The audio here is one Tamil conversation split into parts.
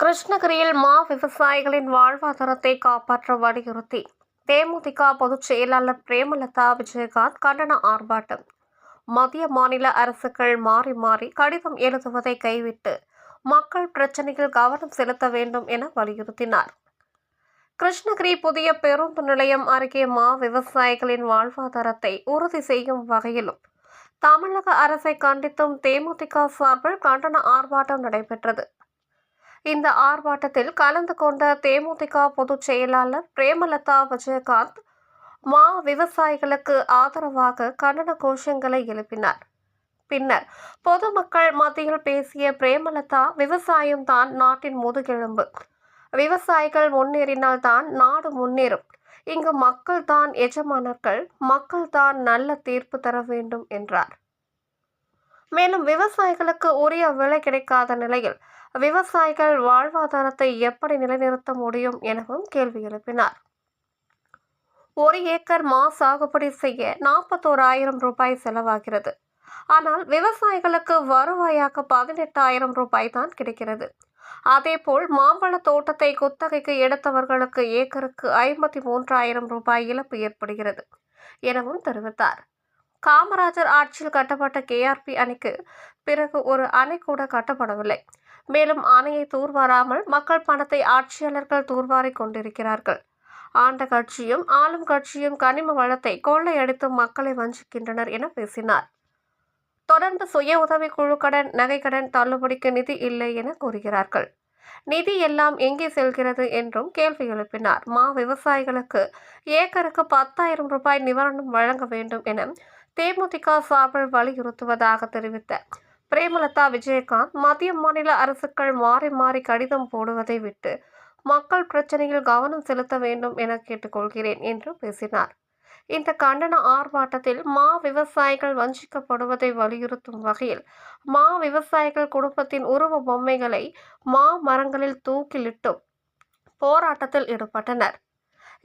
கிருஷ்ணகிரியில் மா விவசாயிகளின் வாழ்வாதாரத்தை காப்பாற்ற வலியுறுத்தி தேமுதிக பொதுச் செயலாளர் பிரேமலதா விஜயகாந்த் கண்டன ஆர்ப்பாட்டம். மத்திய மாநில அரசுகள் மாறி மாறி கடிதம் எழுதுவதை கைவிட்டு மக்கள் பிரச்சனையில் கவனம் செலுத்த வேண்டும் என வலியுறுத்தினார். கிருஷ்ணகிரி புதிய பேருந்து நிலையம் அருகே மா விவசாயிகளின் வாழ்வாதாரத்தை உறுதி செய்யும் வகையிலும் தமிழக அரசை கண்டித்தும் தேமுதிக சார்பில் கண்டன ஆர்ப்பாட்டம் நடைபெற்றது. இந்த ஆர்ப்பாட்டத்தில் கலந்து கொண்ட தேமுதிக பொதுச் செயலாளர் பிரேமலதா விஜயகாந்த் மா விவசாயிகளுக்கு ஆதரவாக கண்டன கோஷங்களை எழுப்பினார். பின்னர் பொதுமக்கள் மத்தியில் பேசிய பிரேமலதா விவசாயம் தான் நாட்டின் முதுகெலும்பு. விவசாயிகள் முன்னேறினால் தான் நாடு முன்னேறும். இங்கு மக்கள் தான் எஜமானர்கள் மக்கள் தான் நல்ல தீர்ப்பு தர வேண்டும் என்றார். மேலும் விவசாயிகளுக்கு உரிய விலை கிடைக்காத நிலையில் விவசாயிகள் வாழ்வாதாரத்தை எப்படி நிலைநிறுத்த முடியும் எனவும் கேள்வி எழுப்பினார். ஒரு ஏக்கர் மா சாகுபடி செய்ய நாற்பத்தோராயிரம் ரூபாய் செலவாகிறது. ஆனால் விவசாயிகளுக்கு வருவாயாக பதினெட்டாயிரம் ரூபாய் தான் கிடைக்கிறது. அதேபோல் மாம்பழ தோட்டத்தை குத்தகைக்கு எடுத்தவர்களுக்கு ஏக்கருக்கு ஐம்பத்தி மூன்றாயிரம் ரூபாய் இழப்பு ஏற்படுகிறது எனவும் தெரிவித்தார். காமராஜர் ஆட்சியில் கட்டப்பட்ட கேஆர்பி அணைக்கு பிறகு ஒரு அணை கூட கட்டப்படவில்லை. மேலும் அணையை தூர்வாராமல் மக்கள் பணத்தை ஆட்சியாளர்கள் தூர்வாரிக் கொண்டிருக்கிறார்கள். ஆண்ட கட்சியும் ஆளும் கட்சியும் கனிம வளத்தை கொள்ளையடித்து மக்களை வஞ்சிக்கின்றனர் என பேசினார். தொடர்ந்து சுய உதவி குழுக்கடன் நகைக்கடன் தள்ளுபடிக்கு நிதி இல்லை என கூறுகிறார்கள். நிதி எல்லாம் எங்கே செல்கிறது என்றும் கேள்வி எழுப்பினார். மா விவசாயிகளுக்கு ஏக்கருக்கு பத்தாயிரம் ரூபாய் நிவாரணம் வழங்க வேண்டும் என தேமுதிக சார்பில் வலியுறுத்துவதாக தெரிவித்த பிரேமலதா விஜயகாந்த் மத்திய மாநில அரசுகள் மாறி மாறி கடிதம் போடுவதை விட்டு மக்கள் பிரச்சனையில் கவனம் செலுத்த வேண்டும் என கேட்டுக்கொள்கிறேன் என்று பேசினார். இந்த கண்டன ஆர்ப்பாட்டத்தில் மா விவசாயிகள் வஞ்சிக்கப்படுவதை வலியுறுத்தும் வகையில் மா விவசாயிகள் குடும்பத்தின் உருவ பொம்மைகளை மா மரங்களில் தூக்கிலிட்டும் போராட்டத்தில் ஈடுபட்டனர்.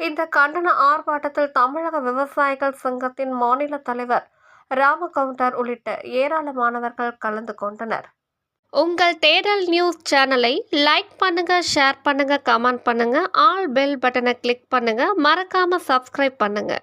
இந்த கண்டன ஆர்ப்பாட்டத்தில் தமிழக விவசாயிகள் சங்கத்தின் மாநில தலைவர் ராமகவுண்டர் உள்ளிட்ட ஏராளமானவர்கள் கலந்து கொண்டனர். உங்கள் தேடல் நியூஸ் சேனலை லைக் பண்ணுங்க ஷேர் பண்ணுங்க கமெண்ட் பண்ணுங்க ஆல் பெல் பட்டனை கிளிக் பண்ணுங்க மறக்காம சப்ஸ்கிரைப் பண்ணுங்க.